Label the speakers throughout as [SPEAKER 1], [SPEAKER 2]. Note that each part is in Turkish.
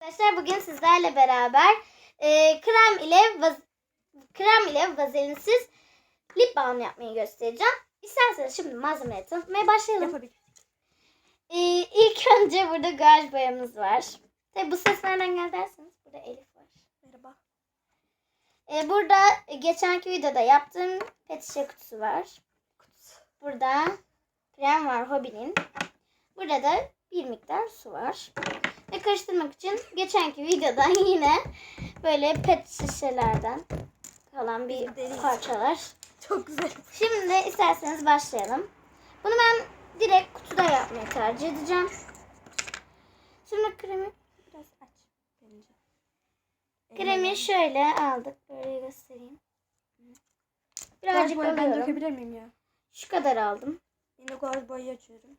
[SPEAKER 1] Arkadaşlar bugün sizlerle beraber e, krem ile vaz krem ile vazelinsiz lip balm yapmayı göstereceğim. İsterseniz şimdi malzemeleri tanıtmaya başlayalım.
[SPEAKER 2] Yapabilir.
[SPEAKER 1] E, ilk önce burada guaj boyamız var. Tabi bu ses nereden geldi derseniz burada Elif var.
[SPEAKER 2] Merhaba.
[SPEAKER 1] E, burada e, geçenki videoda yaptığım pet şişe kutusu var. Burada krem var Hobby'nin. Burada da bir miktar su var. Ve karıştırmak için geçenki videodan yine böyle pet şişelerden kalan bir parçalar.
[SPEAKER 2] Çok güzel.
[SPEAKER 1] Şimdi isterseniz başlayalım. Bunu ben direkt kutuda yapmayı tercih edeceğim. Şimdi kremi
[SPEAKER 2] Biraz aç. Bence.
[SPEAKER 1] kremi şöyle aldık. Böyle göstereyim. Birazcık
[SPEAKER 2] boya ben
[SPEAKER 1] alıyorum.
[SPEAKER 2] dökebilir miyim ya?
[SPEAKER 1] Şu kadar aldım.
[SPEAKER 2] Yine gaz boyayı açıyorum.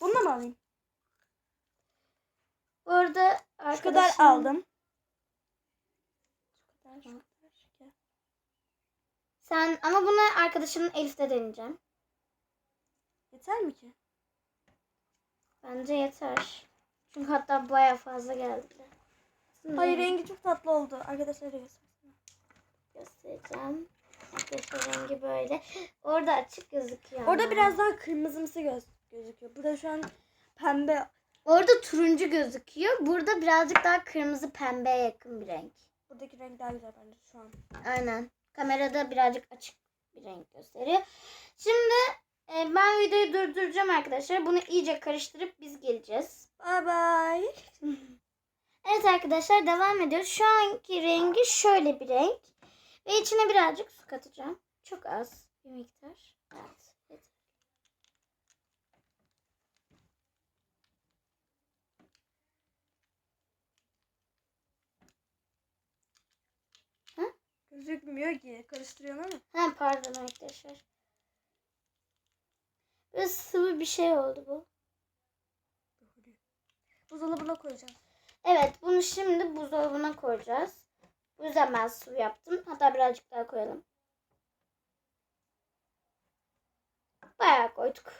[SPEAKER 2] Bununla mı alayım? Kadar
[SPEAKER 1] arkadaşım
[SPEAKER 2] aldım. Şu kadar. Gel.
[SPEAKER 1] Sen ama bunu arkadaşımın Elif'te deneyeceğim.
[SPEAKER 2] Yeter mi ki?
[SPEAKER 1] Bence yeter. Çünkü hatta baya fazla geldi.
[SPEAKER 2] Hayır rengi çok tatlı oldu. Arkadaşlar
[SPEAKER 1] göstereceğim. Arkadaşlar rengi böyle. Orada açık gözüküyor.
[SPEAKER 2] Orada
[SPEAKER 1] ama.
[SPEAKER 2] biraz daha kırmızımsı göz gözüküyor. Burada şu an pembe.
[SPEAKER 1] Orada turuncu gözüküyor. Burada birazcık daha kırmızı pembeye yakın bir renk.
[SPEAKER 2] Buradaki renk daha güzel bence şu an.
[SPEAKER 1] Aynen. Kamerada birazcık açık bir renk gösteriyor. Şimdi e, ben videoyu durduracağım arkadaşlar. Bunu iyice karıştırıp biz geleceğiz.
[SPEAKER 2] Bye bye.
[SPEAKER 1] Evet arkadaşlar devam ediyoruz. Şu anki rengi şöyle bir renk. Ve içine birazcık su katacağım. Çok az bir miktar. Evet. yeter.
[SPEAKER 2] Gözükmüyor ki. Karıştırıyorum ama.
[SPEAKER 1] Ha pardon arkadaşlar. Biraz sıvı bir şey oldu bu.
[SPEAKER 2] Buzdolabına koyacağım.
[SPEAKER 1] Evet bunu şimdi buzdolabına koyacağız. Bu yüzden ben su yaptım. Hatta birazcık daha koyalım. Bayağı koyduk.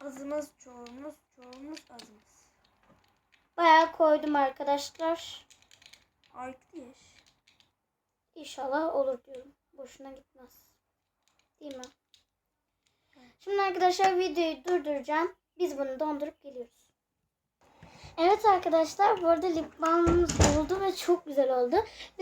[SPEAKER 2] Azımız, çoğumuz, çoğumuz azımız.
[SPEAKER 1] Bayağı koydum arkadaşlar.
[SPEAKER 2] Arkadaş.
[SPEAKER 1] İnşallah olur diyorum. Boşuna gitmez. Değil mi? Şimdi arkadaşlar videoyu durduracağım. Biz bunu dondurup geliyoruz. Evet arkadaşlar bu arada lip balmımız oldu ve çok güzel oldu.